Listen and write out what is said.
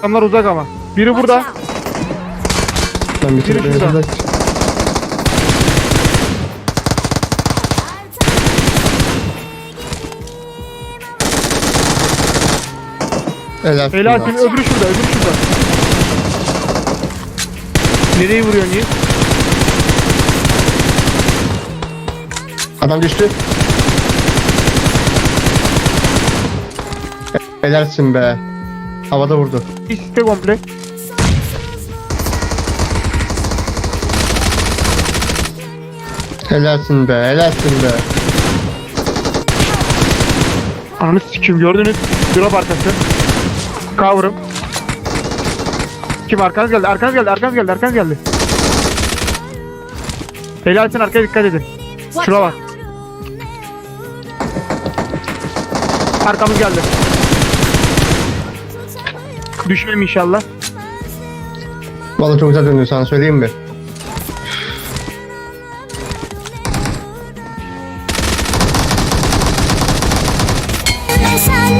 Adamlar uzak ama. Biri burada. Ben bir Biri türlü şurada. yazılır. Helal. Helal olsun. Öbürü şurada. Öbürü şurada. Nereyi vuruyorsun Yiğit? Adam düştü. Helalsin be. Havada vurdu. İste komple. Helalsin be. Helalsin be. Ananı sikim gördünüz. Drop arkası. Cover'ım. Kim arkanız geldi? Arkanız geldi. Arkanız geldi. Arkanız geldi. Helalsin arkaya dikkat edin. Şura bak. Arkamız geldi. Düşmem inşallah. Vallahi çok güzel döndü sana söyleyeyim mi? Sen